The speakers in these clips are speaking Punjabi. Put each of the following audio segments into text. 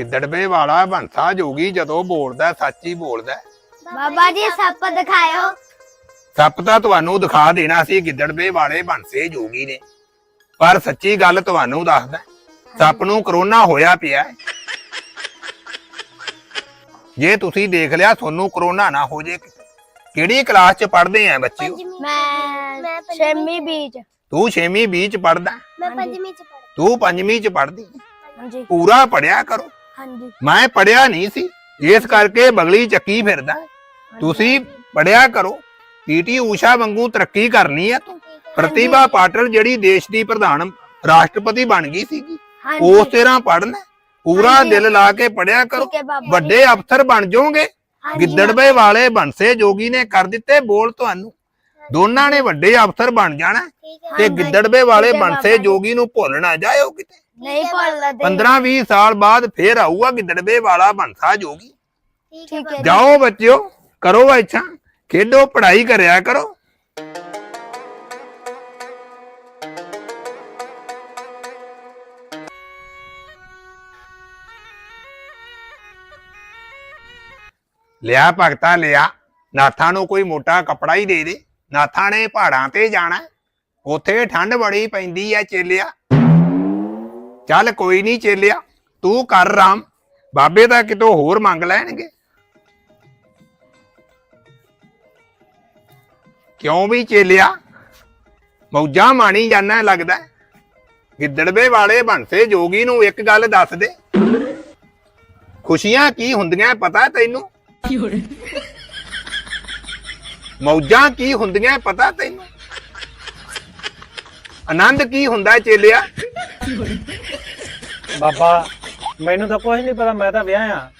ਗਿੱਦੜਵੇ ਵਾਲਾ ਬੰਸਾ ਜੋਗੀ ਜਦੋਂ ਬੋਲਦਾ ਸੱਚ ਹੀ ਬੋਲਦਾ। ਬਾਬਾ ਜੀ ਸੱਪ ਦਿਖਾਇਓ। ਸੱਪ ਤਾਂ ਤੁਹਾਨੂੰ ਦਿਖਾ ਦੇਣਾ ਸੀ ਗਿੱਦੜਵੇ ਵਾਲੇ ਬੰਸੇ ਜੋਗੀ ਨੇ। ਪਰ ਸੱਚੀ ਗੱਲ ਤੁਹਾਨੂੰ ਦੱਸਦਾ ਸੱਪ ਨੂੰ ਕਰੋਨਾ ਹੋਇਆ ਪਿਆ ਹੈ। ਜੇ ਤੁਸੀਂ ਦੇਖ ਲਿਆ ਤੁਹਾਨੂੰ ਕਰੋਨਾ ਨਾ ਹੋ ਜੇ। ਕਿਹੜੀ ਕਲਾਸ ਚ ਪੜ੍ਹਦੇ ਆ ਬੱਚੇ? ਮੈਂ ਸ਼ੈਮੀ ਬੀਚ। ਤੂੰ 6ਵੀਂ 20 ਚ ਪੜ੍ਹਦਾ। ਮੈਂ ਪੰਜਵੀਂ ਚ ਪੜ੍ਹ ਤੂੰ 5ਵੀਂ ਚ ਪੜ੍ਹਦੀ। ਹਾਂਜੀ। ਪੂਰਾ ਪੜਿਆ ਕਰੋ। ਹਾਂਜੀ। ਮੈਂ ਪੜਿਆ ਨਹੀਂ ਸੀ। ਇਸ ਕਰਕੇ ਬਗਲੀ ਚੱਕੀ ਫਿਰਦਾ ਤੁਸੀਂ ਪੜਿਆ ਕਰੋ। ਪੀਟੀ ਊਸ਼ਾ ਵਾਂਗੂ ਤਰੱਕੀ ਕਰਨੀ ਹੈ ਤੂੰ। ਪ੍ਰਤਿਭਾ ਪਾਟਲ ਜਿਹੜੀ ਦੇਸ਼ ਦੀ ਪ੍ਰਧਾਨ ਰਾਸ਼ਟਰਪਤੀ ਬਣ ਗਈ ਸੀਗੀ ਉਸ ਤਰ੍ਹਾਂ ਪੜਨਾ ਪੂਰਾ। ਦਿਲ ਲਾ ਕੇ ਪੜਿਆ ਕਰੋ। ਠੀਕ ਹੈ ਬਾਬਾ ਜੀ। ਵੱਡੇ ਅਫਸਰ ਬਣ ਜਾਓਗੇ। ਹਾਂਜੀ, ਗਿੱਦੜਵੇ ਵਾਲੇ ਬੰਸੇ ਜੋਗੀ ਨੇ ਕਰ ਦਿੱਤੇ ਬੋਲ ਤੁਹਾਨੂੰ। ਦੋਨਾਂ ਨੇ ਵੱਡੇ ਅਫਸਰ ਬਣ ਜਾਣਾ ਤੇ ਗਿੱਦੜਵੇ ਵਾਲੇ ਠੀਕ ਹੈ ਬੰਸੇ ਬਾਬਾ ਜੀ। ਜੋਗੀ ਨੂੰ ਭੁੱਲ ਨਾ ਜਾਇਓ ਕਿਤੇ। ਨਹੀਂ ਭੁੱਲਦਾ। 15 20 ਸਾਲ ਬਾਅਦ ਫੇਰ ਆਊਗਾ ਗਿੱਦੜਵੇ ਵਾਲਾ ਬੰਸਾ ਜੋਗੀ। ਠੀਕ ਹੈ ਜਾਓ ਬੱਚਿਓ ਕਰੋ ਇੱਛਾ ਖੇਡੋ ਪੜ੍ਹਾਈ ਕਰਿਆ ਕਰੋ। ਲਿਆ ਭਗਤਾ ਲਿਆ। ਨਾਥਾਂ ਨੂੰ ਕੋਈ ਮੋਟਾ ਕਪੜਾ ਹੀ ਦੇ ਦੇ। ਨਾਥਾਂ ਨੇ ਪਹਾੜਾਂ ਤੇ ਜਾਣਾ। ਉੱਥੇ ਠੰਡ ਬੜੀ ਪੈਂਦੀ ਐ ਚੇਲਿਆ। ਚੱਲ ਕੋਈ ਨਹੀਂ ਚੇਲਿਆ, ਤੂੰ ਕਰ ਰਾਮ। ਬਾਬੇ ਦਾ ਕਿਤੋਂ ਹੋਰ ਮੰਗ ਲੈਣਗੇ। ਕਿਉਂ ਵੀ ਚੇਲਿਆ? ਮੌਜਾਂ ਮਾਣੀ ਜਾਣਾ ਲੱਗਦਾ ਹੈ। ਗਿੱਦੜਵੇ ਵਾਲੇ ਬੰਸੇ ਜੋਗੀ ਨੂੰ ਇੱਕ ਗੱਲ ਦੱਸ ਦੇ। ਖੁਸ਼ੀਆਂ ਕੀ ਹੁੰਦੀਆਂ ਪਤਾ ਤੈਨੂੰ? ਮੌਜਾਂ ਕੀ ਹੁੰਦੀਆਂ ਪਤਾ ਤੈਨੂੰ? ਆਨੰਦ ਕੀ ਹੁੰਦਾ ਚੇਲਿਆ? ਬਾਬਾ ਮੈਨੂੰ ਤਾਂ ਕੁਝ ਨਹੀਂ ਪਤਾ ਮੈਂ ਤਾਂ ਵਿਆਹ ਆ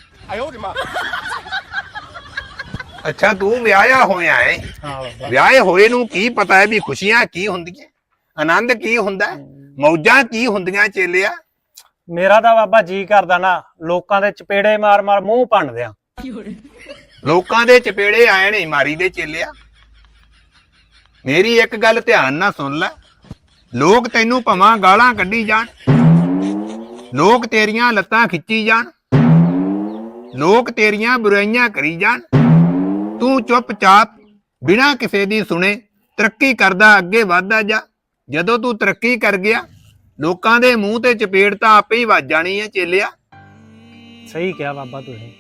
ਅੱਛਾ ਤੂੰ ਵਿਆਹਿਆ ਹੋਇਆ ਹੈ ਹਾਂ ਬਾਬਾ। ਵਿਆਹੇ ਹੋਏ ਨੂੰ ਕੀ ਪਤਾ ਹੈ ਵੀ ਖੁਸ਼ੀਆਂ ਕੀ ਹੁੰਦੀਆਂ ਆਨੰਦ ਕੀ ਹੁੰਦਾ ਹੈ? ਮੌਜਾਂ ਕੀ ਹੁੰਦੀਆਂ ਚੇਲਿਆ? ਮੇਰਾ ਤਾਂ ਬਾਬਾ ਜੀ ਕਰਦਾ ਨਾ ਲੋਕਾਂ ਦੇ ਚਪੇੜੇ ਮਾਰ ਮਾਰ ਮੂੰਹ ਭੰਨ ਦਿਆਂ। ਲੋਕਾਂ ਦੇ ਚਪੇੜੇ ਆਏ ਨੇ ਮਾਰੀ ਦੇ ਚੇਲਿਆ। ਮੇਰੀ ਇੱਕ ਗੱਲ ਧਿਆਨ ਨਾਲ ਸੁਣ ਲੈ। ਲੋਕ ਤੈਨੂੰ ਭਵਾਂ ਗਾਲਾਂ ਕੱਢੀ ਜਾਣ। ਲੋਕ ਤੇਰੀਆਂ ਲੱਤਾਂ ਖਿੱਚੀ ਜਾਣ। ਲੋਕ ਤੇਰੀਆਂ ਬੁਰਾਈਆਂ ਕਰੀ ਜਾਣ। ਤੂੰ ਚੁੱਪਚਾਪ ਬਿਨਾਂ ਕਿਸੇ ਦੀ ਸੁਣੇ ਤਰੱਕੀ ਕਰਦਾ ਅੱਗੇ ਵਧਦਾ ਜਾ। ਜਦੋਂ ਤੂੰ ਤਰੱਕੀ ਕਰ ਗਿਆ ਲੋਕਾਂ ਦੇ ਮੂੰਹ ਤੇ ਚਪੇੜ ਤਾਂ ਆਪੇ ਹੀ ਵੱਜ ਜਾਣੀ ਹੈ ਚੇਲਿਆ। ਸਹੀ ਕਿਹਾ ਬਾਬਾ ਤੁਸੀਂ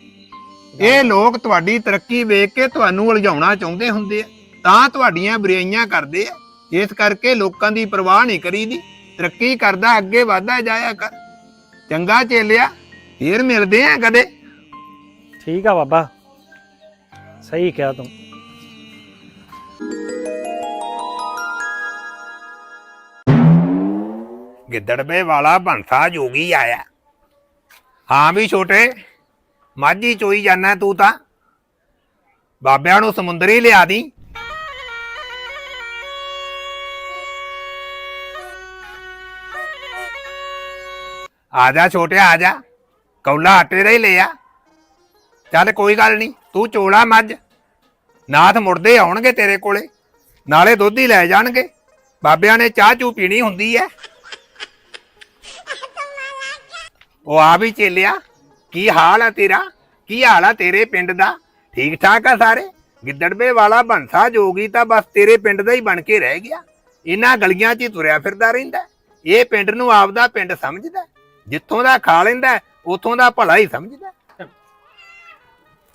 ਇਹ। ਲੋਕ ਤੁਹਾਡੀ ਤਰੱਕੀ ਵੇਖ ਕੇ ਤੁਹਾਨੂੰ ਉਲਝਾਉਣਾ ਚਾਹੁੰਦੇ ਹੁੰਦੇ ਆ ਤਾਂ ਤੁਹਾਡੀਆਂ ਬੁਰਾਈਆਂ ਕਰਦੇ ਆ ਇਸ ਕਰਕੇ ਲੋਕਾਂ ਦੀ ਪਰਵਾਹ ਨਹੀਂ ਕਰੀਦੀ। ਤਰੱਕੀ ਕਰਦਾ ਅੱਗੇ ਵਧਦਾ ਜਾਇਆ ਕਰ। ਚੰਗਾ ਚੇਲਿਆ ਫੇਰ ਮਿਲਦੇ ਆ ਕਦੇ। ਠੀਕ ਆ ਬਾਬਾ ਸਹੀ ਕਿਹਾ ਤੂੰ। ਗਿੱਦੜਵੇ ਵਾਲਾ ਬੰਸਾ ਜੋਗੀ ਆਇਆ। ਹਾਂ ਵੀ ਛੋਟੇ ਮਾਝੀ ਚੋਈ ਜਾਣਾ ਤੂੰ ਤਾਂ। ਬਾਬਿਆਂ ਨੂੰ ਸਮੁੰਦਰੀ ਲਿਆ ਦੀ। ਆ ਜਾ ਛੋਟਿਆ, ਆ ਜਾ। ਕੌਲਾ ਆਟੇ ਦਾ ਹੀ ਲਿਆ ਚੱਲ ਕੋਈ ਗੱਲ ਨਹੀਂ, ਤੂੰ ਚੋਲਾ ਮੱਝ। ਨਾਥ ਮੁੜਦੇ ਆਉਣਗੇ ਤੇਰੇ ਕੋਲੇ, ਨਾਲੇ ਦੁੱਧ ਹੀ ਲੈ ਜਾਣਗੇ। ਬਾਬਿਆਂ ਨੇ ਚਾਹ ਚੂ ਪੀਣੀ ਹੁੰਦੀ ਐ। ਉਹ ਆ ਵੀ ਚੇਲਿਆ, ਕੀ ਹਾਲ ਆ ਤੇਰਾ? ਕੀ ਹਾਲ ਆ ਤੇਰੇ ਪਿੰਡ ਦਾ? ਠੀਕ ਠਾਕ ਆ ਸਾਰੇ? ਗਿੱਦੜਵੇ ਵਾਲਾ ਬੰਸਾ ਜੋਗੀ ਤਾਂ ਬਸ ਤੇਰੇ ਪਿੰਡ ਦਾ ਹੀ ਬਣ ਕੇ ਰਹਿ ਗਿਆ। ਇਹਨਾਂ ਗਲੀਆਂ 'ਚ ਹੀ ਤੁਰਿਆ ਫਿਰਦਾ ਰਹਿੰਦਾ। ਇਹ ਪਿੰਡ ਨੂੰ ਆਪਦਾ ਪਿੰਡ ਸਮਝਦਾ। ਜਿੱਥੋਂ ਦਾ ਖਾ ਲੈਂਦਾ ਉਥੋਂ ਦਾ ਭਲਾ ਹੀ ਸਮਝਦਾ।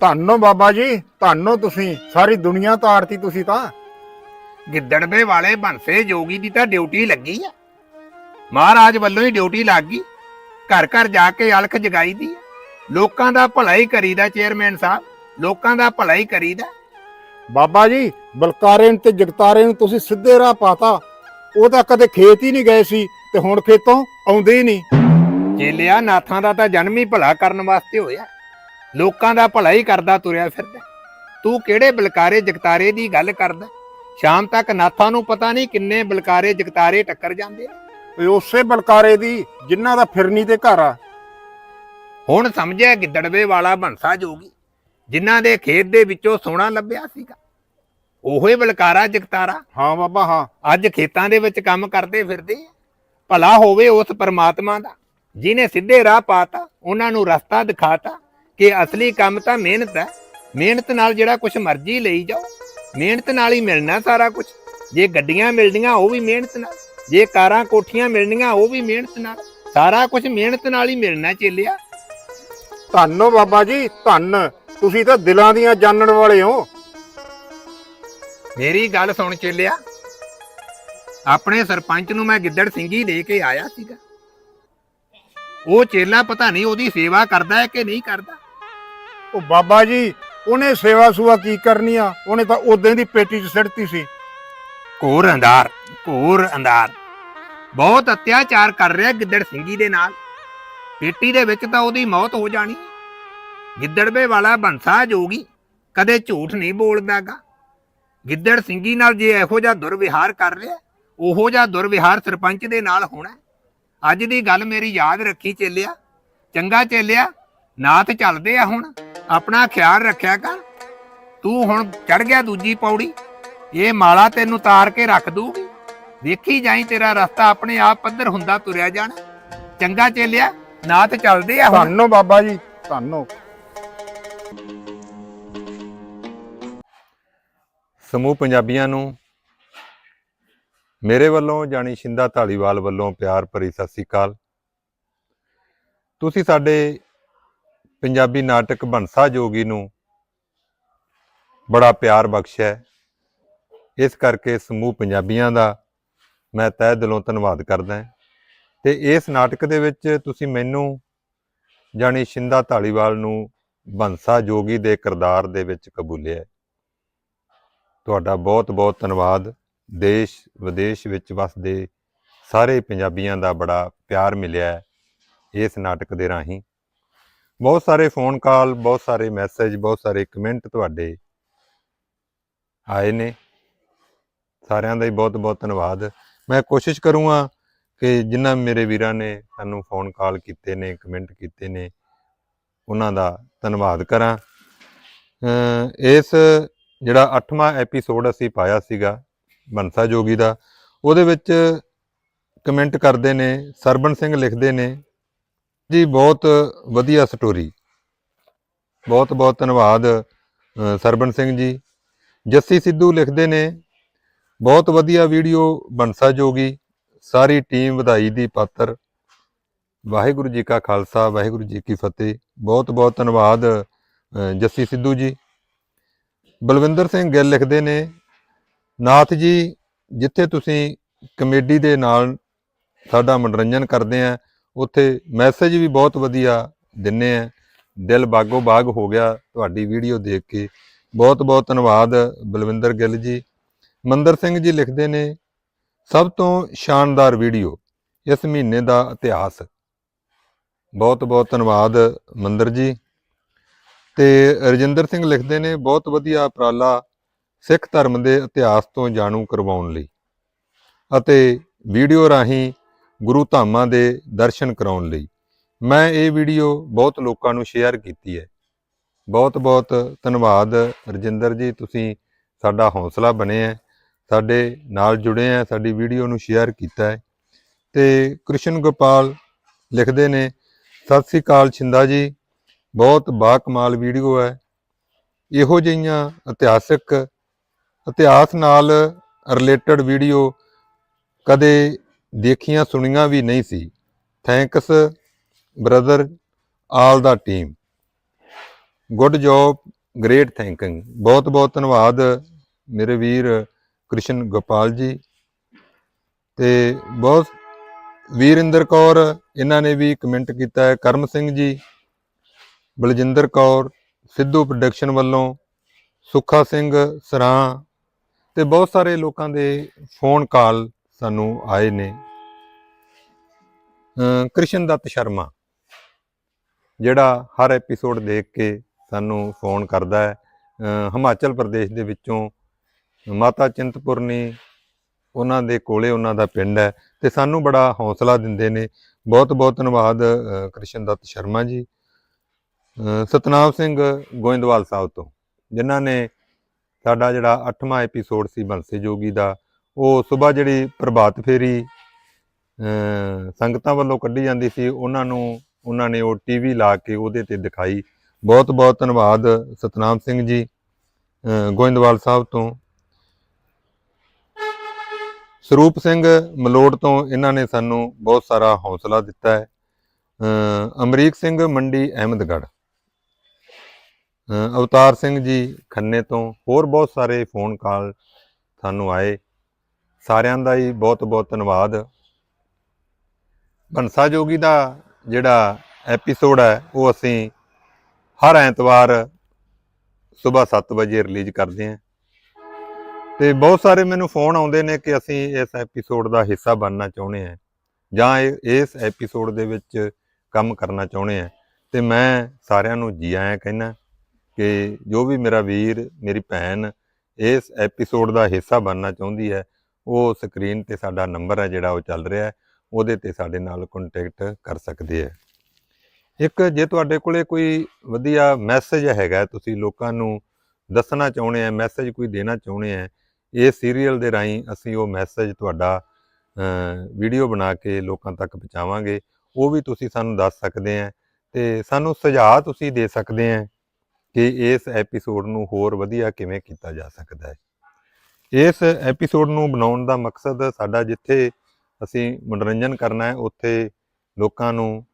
ਧੰਨੋ ਬਾਬਾ ਜੀ ਧੰਨੋ ਤੁਸੀਂ ਸਾਰੀ ਦੁਨੀਆ ਤਾਰਤੀ ਤੁਸੀਂ ਤਾਂ। ਗਿੱਦੜਵੇ ਵਾਲੇ ਬੰਸੇ ਜੋਗੀ ਦੀ ਤਾਂ ਡਿਊਟੀ ਲੱਗੀ ਆ। ਮਹਾਰਾਜ ਵੱਲੋਂ ਹੀ ਡਿਊਟੀ ਲੱਗ ਗਈ। ਘਰ ਘਰ ਜਾ ਕੇ ਅਲਖ ਜਗਾਈ ਦੀ। ਲੋਕਾਂ ਦਾ ਭਲਾ ਹੀ ਕਰੀਦਾ ਚੇਅਰਮੈਨ ਸਾਹਿਬ। ਲੋਕਾਂ ਦਾ ਭਲਾ ਹੀ ਕਰੀਦਾ। ਬਾਬਾ ਜੀ ਬਲਕਾਰੇ ਨੂੰ ਤੇ ਜਗਤਾਰੇ ਨੂੰ ਤੁਸੀਂ ਸਿੱਧੇ ਰਾਹ ਪਾਤਾ। ਉਹ ਤਾਂ ਕਦੇ ਖੇਤ ਹੀ ਨਹੀਂ ਗਏ ਸੀ ਤੇ ਹੁਣ ਖੇਤੋਂ ਆਉਂਦੇ ਹੀ ਨਹੀਂ। ਚੇਲਿਆ ਨਾਥਾਂ ਦਾ ਤਾਂ ਜਨਮ ਹੀ ਭਲਾ ਕਰਨ ਵਾਸਤੇ ਹੋਇਆ। ਲੋਕਾਂ ਦਾ ਭਲਾ ਹੀ ਕਰਦਾ ਤੁਰਿਆ ਫਿਰਦਾ। ਤੂੰ ਕਿਹੜੇ ਬਲਕਾਰੇ ਜਗਤਾਰੇ ਦੀ ਗੱਲ ਕਰਦਾ? ਸ਼ਾਮ ਤੱਕ ਨਾਥਾਂ ਨੂੰ ਪਤਾ ਨਹੀਂ ਕਿੰਨੇ ਬਲਕਾਰੇ ਜਗਤਾਰੇ ਟੱਕਰ ਜਾਂਦੇ ਇਹ ਉਸੇ ਬਲਕਾਰੇ ਦੀ ਜਿਨ੍ਹਾਂ ਦਾ ਫਿਰਨੀ ਤੇ ਘਰ ਆ। ਹੁਣ ਸਮਝਿਆ ਗਿੱਦੜਵੇ ਵਾਲਾ ਬੰਸਾ ਜੋਗੀ ਜਿਨ੍ਹਾਂ ਦੇ ਖੇਤ ਦੇ ਵਿੱਚੋਂ ਸੋਨਾ ਲੱਭਿਆ ਸੀਗਾ। ਉਹੇ ਬਲਕਾਰਾ ਜਗਤਾਰਾ। ਹਾਂ ਬਾਬਾ ਹਾਂ। ਅੱਜ ਖੇਤਾਂ ਦੇ ਵਿੱਚ ਕੰਮ ਕਰਦੇ ਫਿਰਦੇ ਆ। ਭਲਾ ਹੋਵੇ ਉਸ ਪਰਮਾਤਮਾ ਦਾ। ਜਿਹਨੇ ਸਿੱਧੇ ਰਾਹ ਪਾਤਾ ਉਹਨਾਂ ਨੂੰ ਰਸਤਾ ਦਿਖਾਤਾ ਕਿ ਅਸਲੀ ਕੰਮ ਤਾਂ ਮਿਹਨਤ ਹੈ। ਮਿਹਨਤ ਨਾਲ ਜਿਹੜਾ ਕੁਝ ਮਰਜ਼ੀ ਲਈ ਜਾਓ। ਮਿਹਨਤ ਨਾਲ ਹੀ ਮਿਲਣਾ ਸਾਰਾ ਕੁਝ ਜੇ ਗੱਡੀਆਂ ਮਿਲਦੀਆਂ ਉਹ ਵੀ ਮਿਹਨਤ ਨਾਲ। ਜੇ ਕਾਰਾਂ ਕੋਠੀਆਂ ਮਿਲਣੀਆਂ ਉਹ ਵੀ ਮਿਹਨਤ ਨਾਲ। ਸਾਰਾ ਕੁਝ ਮਿਹਨਤ ਨਾਲ ਹੀ ਮਿਲਣਾ ਚੇਲਿਆ। ਧੰਨ ਬਾਬਾ ਜੀ ਧੰਨ। ਤੁਸੀਂ ਤਾਂ ਦਿਲਾਂ ਦੀਆਂ ਜਾਣਨ ਵਾਲੇ ਹੋ। ਮੇਰੀ ਗੱਲ ਸੁਣ ਚੇਲਿਆ। ਆਪਣੇ ਸਰਪੰਚ ਨੂੰ ਮੈਂ ਗਿੱਦੜ ਸਿੰਘੀ ਦੇ ਕੇ ਆਇਆ ਸੀਗਾ। ਉਹ ਚੇਲਾ ਪਤਾ ਨਹੀਂ ਉਹਦੀ ਸੇਵਾ ਕਰਦਾ ਹੈ ਕਿ ਨਹੀਂ ਕਰਦਾ। ਉਹ ਬਾਬਾ ਜੀ ਉਹਨੇ ਸੇਵਾ ਸੁਆ ਕੀ ਕਰਨੀ ਆ? ਉਹਨੇ ਤਾਂ ਉਦੋਂ ਦੀ ਪੇਟੀ 'ਚ ਸਿੱਟਤੀ ਸੀ। ਘੋਰ ਅੰਧਾਰ ਘੋਰ ਅੰਧਾਰ। ਬਹੁਤ ਅਤਿਆਚਾਰ ਕਰ ਰਿਹਾ ਗਿੱਦੜ ਸਿੰਘੀ ਦੇ ਨਾਲ। ਪੇਟੀ ਦੇ ਵਿੱਚ ਤਾਂ ਉਹਦੀ ਮੌਤ ਹੋ ਜਾਣੀ। ਗਿੱਦੜਵੇ ਵਾਲਾ ਬੰਸਾ ਜੋਗੀ ਕਦੇ ਝੂਠ ਨਹੀਂ ਬੋਲਦਾਗਾ। ਗਿੱਦੜ ਸਿੰਘੀ ਨਾਲ ਜੇ ਇਹੋ ਜਿਹਾ ਦੁਰਵਿਹਾਰ ਕਰ ਰਿਹਾ ਉਹੋ ਜਿਹਾ ਦੁਰਵਿਹਾਰ ਸਰਪੰਚ ਦੇ ਨਾਲ ਹੋਣਾ। ਅੱਜ ਦੀ ਗੱਲ ਮੇਰੀ ਯਾਦ ਰੱਖੀ ਚੱਲਿਆ। ਚੰਗਾ ਚੱਲਿਆ ਨਾਥ ਚੱਲਦੇ ਆ ਹੁਣ। ਆਪਣਾ ਖਿਆਲ ਰੱਖਿਆ ਕਰ। ਤੂੰ ਹੁਣ ਚੜ ਗਿਆ ਦੂਜੀ ਪੌੜੀ। ਇਹ ਮਾਲਾ ਤੈਨੂੰ ਤਾਰ ਕੇ ਰੱਖ ਦੂਗੀ। ਵੇਖੀ ਜਾਈ ਤੇਰਾ ਰਸਤਾ ਆਪਣੇ ਆਪ ਪੱਧਰ ਹੁੰਦਾ ਤੁਰਿਆ ਜਾਣਾ। ਚੰਗਾ ਚੇਲਿਆ ਨਾਥ ਚੱਲਦੇ ਆ ਹੁਣ। ਧੰਨੋ ਬਾਬਾ ਜੀ ਧੰਨੋ। ਸਮੂਹ ਪੰਜਾਬੀਆਂ ਨੂੰ ਮੇਰੇ ਵੱਲੋਂ ਜਾਣੀ ਸ਼ਿੰਦਾ ਢਾਲੀਵਾਲ ਵੱਲੋਂ ਪਿਆਰ ਭਰੀ ਸਤਿ ਸ੍ਰੀ ਅਕਾਲ। ਤੁਸੀਂ ਸਾਡੇ ਪੰਜਾਬੀ ਨਾਟਕ ਬੰਸਾ ਜੋਗੀ ਨੂੰ ਬੜਾ ਪਿਆਰ ਬਖਸ਼ਿਆ ਇਸ ਕਰਕੇ ਸਮੂਹ ਪੰਜਾਬੀਆਂ ਦਾ ਮੈਂ ਤਹਿ ਦਿਲੋਂ ਧੰਨਵਾਦ ਕਰਦਾ ਹਾਂ। ਤੇ ਇਸ ਨਾਟਕ ਦੇ ਵਿੱਚ ਤੁਸੀਂ ਮੈਨੂੰ ਜਾਣੀ ਸ਼ਿੰਦਾ ਢਾਲੀਵਾਲ ਨੂੰ ਬੰਸਾ ਜੋਗੀ ਦੇ ਕਿਰਦਾਰ ਦੇ ਵਿੱਚ ਕਬੂਲਿਆ ਤੁਹਾਡਾ ਬਹੁਤ ਬਹੁਤ ਧੰਨਵਾਦ। ਦੇਸ਼ ਵਿਦੇਸ਼ ਵਿੱਚ ਵਸਦੇ ਸਾਰੇ ਪੰਜਾਬੀਆਂ ਦਾ ਬੜਾ ਪਿਆਰ ਮਿਲਿਆ ਹੈ ਇਸ ਨਾਟਕ ਦੇ ਰਾਹੀਂ। ਬਹੁਤ ਸਾਰੇ ਫੋਨ ਕਾਲ ਬਹੁਤ ਸਾਰੇ ਮੈਸੇਜ ਬਹੁਤ ਸਾਰੇ ਕਮੈਂਟ ਤੁਹਾਡੇ ਆਏ ਨੇ। ਸਾਰਿਆਂ ਦਾ ਹੀ ਬਹੁਤ ਬਹੁਤ ਧੰਨਵਾਦ। ਮੈਂ ਕੋਸ਼ਿਸ਼ ਕਰੂੰਗਾ ਕਿ ਜਿਨ੍ਹਾਂ ਮੇਰੇ ਵੀਰਾਂ ਨੇ ਸਾਨੂੰ ਫੋਨ ਕਾਲ ਕੀਤੇ ਨੇ ਕਮੈਂਟ ਕੀਤੇ ਨੇ, ਉਹਨਾਂ ਦਾ ਧੰਨਵਾਦ ਕਰਾਂ। ਇਸ ਜਿਹੜਾ 8ਵਾਂ ਐਪੀਸੋਡ ਅਸੀਂ ਪਾਇਆ ਸੀਗਾ ਬੰਸਾ ਜੋਗੀ ਦਾ ਉਹਦੇ ਵਿੱਚ ਕਮੈਂਟ ਕਰਦੇ ਨੇ ਸਰਬਨ ਸਿੰਘ ਲਿਖਦੇ ਨੇ। ਜੀ ਬਹੁਤ ਵਧੀਆ ਸਟੋਰੀ ਬਹੁਤ ਬਹੁਤ ਧੰਨਵਾਦ ਅ, ਸਰਬਨ ਸਿੰਘ ਜੀ। ਜੱਸੀ ਸਿੱਧੂ ਲਿਖਦੇ ਨੇ ਬਹੁਤ ਵਧੀਆ ਵੀਡੀਓ ਬੰਸਾ ਜੋਗੀ। ਸਾਰੀ ਟੀਮ ਵਧਾਈ ਦੀ ਪਾਤਰ। ਵਾਹਿਗੁਰੂ ਜੀ ਕਾ ਖਾਲਸਾ ਵਾਹਿਗੁਰੂ ਜੀ ਕੀ ਫਤਿਹ। ਬਹੁਤ ਬਹੁਤ ਧੰਨਵਾਦ ਜੱਸੀ ਸਿੱਧੂ ਜੀ। ਬਲਵਿੰਦਰ ਸਿੰਘ ਗਿੱਲ ਲਿਖਦੇ ਨੇ ਨਾਥ ਜੀ, ਜਿੱਥੇ ਤੁਸੀਂ ਕਮੇਡੀ ਦੇ ਨਾਲ ਸਾਡਾ ਮਨੋਰੰਜਨ ਕਰਦੇ ਆ, ਉੱਥੇ ਮੈਸੇਜ ਵੀ ਬਹੁਤ ਵਧੀਆ ਦਿੰਨੇ ਆ। ਦਿਲ ਬਾਗੋ ਬਾਗ ਹੋ ਗਿਆ ਤੁਹਾਡੀ ਵੀਡੀਓ ਦੇਖ ਕੇ। ਬਹੁਤ ਬਹੁਤ ਧੰਨਵਾਦ ਬਲਵਿੰਦਰ ਗਿੱਲ ਜੀ। ਮੰਦਰ ਸਿੰਘ ਜੀ ਲਿਖਦੇ ਨੇ, ਸਭ ਤੋਂ ਸ਼ਾਨਦਾਰ ਵੀਡੀਓ ਇਸ ਮਹੀਨੇ ਦਾ ਇਤਿਹਾਸ। ਬਹੁਤ ਬਹੁਤ ਧੰਨਵਾਦ ਮੰਦਰ ਜੀ। ਤੇ ਰਜਿੰਦਰ ਸਿੰਘ ਲਿਖਦੇ ਨੇ, ਬਹੁਤ ਵਧੀਆ ਉਪਰਾਲਾ ਸਿੱਖ ਧਰਮ ਦੇ ਇਤਿਹਾਸ ਤੋਂ ਜਾਣੂ ਕਰਵਾਉਣ ਲਈ ਅਤੇ ਵੀਡੀਓ ਰਾਹੀਂ ਗੁਰੂ ਧਾਮਾਂ ਦੇ ਦਰਸ਼ਨ ਕਰਾਉਣ ਲਈ। ਮੈਂ ਇਹ ਵੀਡੀਓ ਬਹੁਤ ਲੋਕਾਂ ਨੂੰ ਸ਼ੇਅਰ ਕੀਤੀ ਹੈ। ਬਹੁਤ ਬਹੁਤ ਧੰਨਵਾਦ ਰਜਿੰਦਰ ਜੀ, ਤੁਸੀਂ ਸਾਡਾ ਹੌਸਲਾ ਬਣੇ ਹੈ, ਸਾਡੇ ਨਾਲ ਜੁੜੇ ਹੈ, ਸਾਡੀ ਵੀਡੀਓ ਨੂੰ ਸ਼ੇਅਰ ਕੀਤਾ ਹੈ। ਤੇ ਕ੍ਰਿਸ਼ਨ ਗੋਪਾਲ ਲਿਖਦੇ ਨੇ, ਸਤਿ ਸ੍ਰੀ ਅਕਾਲ ਛਿੰਦਾ ਜੀ, ਬਹੁਤ ਬਾਕਮਾਲ ਵੀਡੀਓ ਹੈ। ਇਹੋ ਜਿਹੀਆਂ ਇਤਿਹਾਸਕ ਇਤਿਹਾਸ ਨਾਲ ਰਿਲੇਟਡ ਵੀਡੀਓ ਕਦੇ ਦੇਖੀਆਂ, ਸੁਣੀਆਂ ਵੀ ਨਹੀਂ ਸੀ। ਥੈਂਕਸ ਬ੍ਰਦਰ ਆਲ ਦਾ team good job great thanking ਬਹੁਤ ਬਹੁਤ ਧੰਨਵਾਦ ਮੇਰੇ ਵੀਰ ਕ੍ਰਿਸ਼ਨ ਗੋਪਾਲ ਜੀ। ਤੇ ਬਹੁਤ ਵੀਰਿੰਦਰ ਕੌਰ, ਇਹਨਾਂ ਨੇ ਵੀ ਕਮੈਂਟ ਕੀਤਾ ਹੈ। ਕਰਮ ਸਿੰਘ ਜੀ, ਬਲਜਿੰਦਰ ਕੌਰ, ਸਿੱਧੂ ਪ੍ਰੋਡਕਸ਼ਨ ਵੱਲੋਂ, ਸੁੱਖਾ ਸਿੰਘ ਸਰਾਂ ਤੇ ਬਹੁਤ ਸਾਰੇ ਲੋਕਾਂ ਦੇ ਫੋਨ ਕਾਲ ਸਾਨੂੰ ਆਏ ਨੇ। ਕ੍ਰਿਸ਼ਨ ਦੱਤ ਸ਼ਰਮਾ, ਜਿਹੜਾ ਹਰ ਐਪੀਸੋਡ ਦੇਖ ਕੇ ਸਾਨੂੰ ਫੋਨ ਕਰਦਾ ਹੈ। ਹਿਮਾਚਲ ਪ੍ਰਦੇਸ਼ ਦੇ ਵਿੱਚੋਂ ਮਾਤਾ ਚਿੰਤਪੁਰਨੀ ਉਹਨਾਂ ਦੇ ਕੋਲੇ ਉਹਨਾਂ ਦਾ ਪਿੰਡ ਹੈ ਤੇ ਸਾਨੂੰ ਬੜਾ ਹੌਸਲਾ ਦਿੰਦੇ ਨੇ। ਬਹੁਤ ਬਹੁਤ ਧੰਨਵਾਦ ਕ੍ਰਿਸ਼ਨ ਦੱਤ ਸ਼ਰਮਾ ਜੀ। ਸਤਨਾਮ ਸਿੰਘ ਗੋਇੰਦਵਾਲ ਸਾਹਿਬ ਤੋਂ, ਜਿਨ੍ਹਾਂ ਨੇ ਸਾਡਾ ਜਿਹੜਾ 8ਵਾਂ ਐਪੀਸੋਡ ਸੀ ਬੰਸੇ ਜੋਗੀ ਦਾ, ਉਹ ਸਵੇਰ ਜਿਹੜੀ ਪ੍ਰਭਾਤ ਫੇਰੀ ਸੰਗਤਾਂ ਵੱਲੋਂ ਕੱਢੀ ਜਾਂਦੀ ਸੀ, ਉਹਨਾਂ ਨੂੰ, ਉਹਨਾਂ ਨੇ ਉਹ ਟੀਵੀ ਲਾ ਕੇ ਉਹਦੇ ਤੇ ਦਿਖਾਈ। ਬਹੁਤ ਬਹੁਤ ਧੰਨਵਾਦ ਸਤਨਾਮ ਸਿੰਘ ਜੀ ਗੋਇੰਦਵਾਲ ਸਾਹਿਬ ਤੋਂ। ਸਰੂਪ ਸਿੰਘ ਮਲੋੜ ਤੋਂ ਇਹਨਾਂ ਨੇ ਸਾਨੂੰ ਬਹੁਤ ਸਾਰਾ ਹੌਸਲਾ ਦਿੱਤਾ ਹੈ। ਅਮਰੀਕ ਸਿੰਘ ਮੰਡੀ, ਅਹਿਮਦਗੜ੍ਹ। ਅਵਤਾਰ ਸਿੰਘ ਜੀ ਖੰਨੇ ਤੋਂ ਹੋਰ ਬਹੁਤ ਸਾਰੇ ਫੋਨ ਕਾਲ ਸਾਨੂੰ ਆਏ। ਸਾਰਿਆਂ ਦਾ ਹੀ ਬਹੁਤ ਬਹੁਤ ਧੰਨਵਾਦ। ਬੰਸਾ ਜੋਗੀ ਦਾ ਜਿਹੜਾ ਐਪੀਸੋਡ ਹੈ, ਉਹ ਅਸੀਂ ਹਰ ਐਤਵਾਰ ਸਵੇਰ 7 ਵਜੇ ਰਿਲੀਜ਼ ਕਰਦੇ ਹਾਂ। ਤੇ ਬਹੁਤ ਸਾਰੇ ਮੈਨੂੰ ਫੋਨ ਆਉਂਦੇ ਨੇ ਕਿ ਅਸੀਂ ਇਸ ਐਪੀਸੋਡ ਦਾ ਹਿੱਸਾ ਬਣਨਾ ਚਾਹੁੰਦੇ ਹਾਂ ਜਾਂ ਇਹ- ਇਸ ਐਪੀਸੋਡ ਦੇ ਵਿੱਚ ਕੰਮ ਕਰਨਾ ਚਾਹੁੰਦੇ ਹਾਂ। ਤੇ ਮੈਂ ਸਾਰਿਆਂ ਨੂੰ ਜੀ ਆਇਆਂ ਕਹਿੰਦਾ। ਕਿ ਜੋ ਵੀ ਮੇਰਾ ਵੀਰ, ਮੇਰੀ ਭੈਣ ਇਸ ਐਪੀਸੋਡ ਦਾ ਹਿੱਸਾ ਬਣਨਾ ਚਾਹੁੰਦੀ ਹੈ, ਉਹ ਸਕਰੀਨ ਤੇ ਸਾਡਾ ਨੰਬਰ ਹੈ ਜਿਹੜਾ ਉਹ ਚੱਲ ਰਿਹਾ ਹੈ, ਉਹਦੇ ਤੇ ਸਾਡੇ ਨਾਲ ਕੰਟੈਕਟ ਕਰ ਸਕਦੇ ਹੈ। ਇੱਕ ਜੇ ਤੁਹਾਡੇ ਕੋਲੇ ਕੋਈ ਵਧੀਆ ਮੈਸੇਜ ਹੈਗਾ, ਤੁਸੀਂ ਲੋਕਾਂ ਨੂੰ ਦੱਸਣਾ ਚਾਹੁੰਦੇ ਆ ਮੈਸੇਜ ਕੋਈ ਦੇਣਾ ਚਾਹੁੰਦੇ ਆ ਇਹ ਸੀਰੀਅਲ ਦੇ ਰਾਹੀਂ ਅਸੀਂ ਉਹ ਮੈਸੇਜ ਤੁਹਾਡਾ ਵੀਡੀਓ ਬਣਾ ਕੇ ਲੋਕਾਂ ਤੱਕ ਪਹੁੰਚਾਵਾਂਗੇ, ਉਹ ਵੀ ਤੁਸੀਂ ਸਾਨੂੰ ਦੱਸ ਸਕਦੇ ਆ ਤੇ ਸਾਨੂੰ ਸੁਝਾਅ ਤੁਸੀਂ ਦੇ ਸਕਦੇ ਆ ਕਿ ਇਸ ਐਪੀਸੋਡ ਨੂੰ ਹੋਰ ਵਧੀਆ ਕਿਵੇਂ ਕੀਤਾ ਜਾ ਸਕਦਾ ਹੈ। ਇਸ ਐਪੀਸੋਡ ਨੂੰ ਬਣਾਉਣ ਦਾ ਮਕਸਦ ਸਾਡਾ ਜਿੱਥੇ ਅਸੀਂ ਮਨੋਰੰਜਨ ਕਰਨਾ ਹੈ, ਉੱਥੇ ਲੋਕਾਂ ਨੂੰ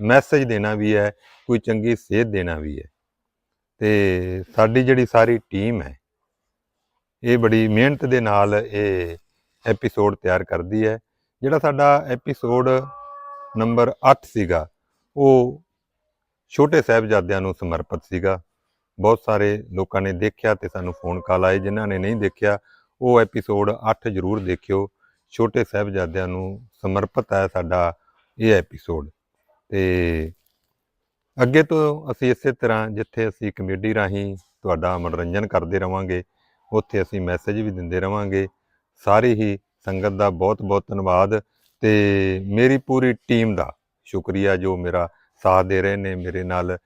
ਮੈਸੇਜ ਦੇਣਾ ਵੀ ਹੈ, ਕੋਈ ਚੰਗੀ ਸੇਧ ਦੇਣਾ ਵੀ ਹੈ। ਤੇ ਸਾਡੀ ਜਿਹੜੀ ਸਾਰੀ ਟੀਮ ਹੈ, ਇਹ ਬੜੀ ਮਿਹਨਤ ਦੇ ਨਾਲ ਇਹ ਐਪੀਸੋਡ ਤਿਆਰ ਕਰਦੀ ਹੈ। ਜਿਹੜਾ ਸਾਡਾ ਐਪੀਸੋਡ ਨੰਬਰ 8 ਸੀਗਾ, ਉਹ ਛੋਟੇ ਸਾਹਿਬਜ਼ਾਦਿਆਂ ਨੂੰ ਸਮਰਪਿਤ ਸੀਗਾ। ਬਹੁਤ ਸਾਰੇ ਲੋਕਾਂ ਨੇ ਦੇਖਿਆ ਤੇ ਸਾਨੂੰ ਫੋਨ ਕਾਲ ਆਏ, ਜਿਨ੍ਹਾਂ ਨੇ ਨਹੀਂ ਦੇਖਿਆ, ਉਹ ਐਪੀਸੋਡ 8 ਜ਼ਰੂਰ ਦੇਖਿਓ। ਛੋਟੇ ਸਾਹਿਬਜ਼ਾਦਿਆਂ ਨੂੰ ਸਮਰਪਿਤ ਹੈ ਸਾਡਾ ਇਹ ਐਪੀਸੋਡ ਤੇ ਅੱਗੇ ਤੋਂ ਅਸੀਂ ਇਸੇ ਤਰ੍ਹਾਂ ਜਿੱਥੇ ਅਸੀਂ ਕਮੇਡੀ ਰਾਹੀਂ ਤੁਹਾਡਾ ਮਨੋਰੰਜਨ ਕਰਦੇ ਰਵਾਂਗੇ, ਉੱਥੇ ਅਸੀਂ ਮੈਸੇਜ ਵੀ ਦਿੰਦੇ ਰਵਾਂਗੇ। ਸਾਰੀ ਹੀ ਸੰਗਤ ਦਾ ਬਹੁਤ ਬਹੁਤ ਧੰਨਵਾਦ ਤੇ ਮੇਰੀ ਪੂਰੀ ਟੀਮ ਦਾ ਸ਼ੁਕਰੀਆ ਜੋ ਮੇਰਾ ਸਾਥ ਦੇ ਰਹੇ ਨੇ, ਮੇਰੇ ਨਾਲ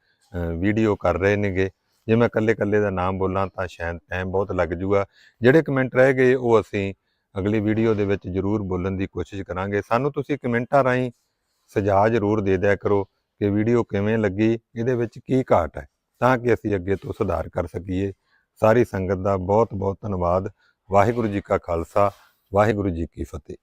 ਵੀਡੀਓ ਕਰ ਰਹੇ ਨੇਗੇ। ਜੇ ਮੈਂ ਇਕੱਲੇ ਇਕੱਲੇ ਦਾ ਨਾਮ ਬੋਲਾਂ ਤਾਂ ਸ਼ਾਇਦ ਟਾਈਮ ਬਹੁਤ ਲੱਗ ਜੂਗਾ। ਜਿਹੜੇ ਕਮੈਂਟ ਰਹਿ ਗਏ, ਉਹ ਅਸੀਂ ਅਗਲੀ ਵੀਡੀਓ ਦੇ ਵਿੱਚ ਜ਼ਰੂਰ ਬੋਲਣ ਦੀ ਕੋਸ਼ਿਸ਼ ਕਰਾਂਗੇ। ਸਾਨੂੰ ਤੁਸੀਂ ਕਮੈਂਟਾਂ ਰਾਹੀਂ ਸੁਝਾਅ ਜ਼ਰੂਰ ਦੇ ਦਿਆ ਕਰੋ ਕਿ ਵੀਡੀਓ ਕਿਵੇਂ ਲੱਗੀ, ਇਹਦੇ ਵਿੱਚ ਕੀ ਘਾਟ ਹੈ, ਤਾਂ ਕਿ ਅਸੀਂ ਅੱਗੇ ਤੋਂ ਸੁਧਾਰ ਕਰ ਸਕੀਏ। ਸਾਰੀ ਸੰਗਤ ਦਾ ਬਹੁਤ ਬਹੁਤ ਧੰਨਵਾਦ। ਵਾਹਿਗੁਰੂ ਜੀ ਕਾ ਖਾਲਸਾ, ਵਾਹਿਗੁਰੂ ਜੀ ਕੀ ਫਤਿਹ।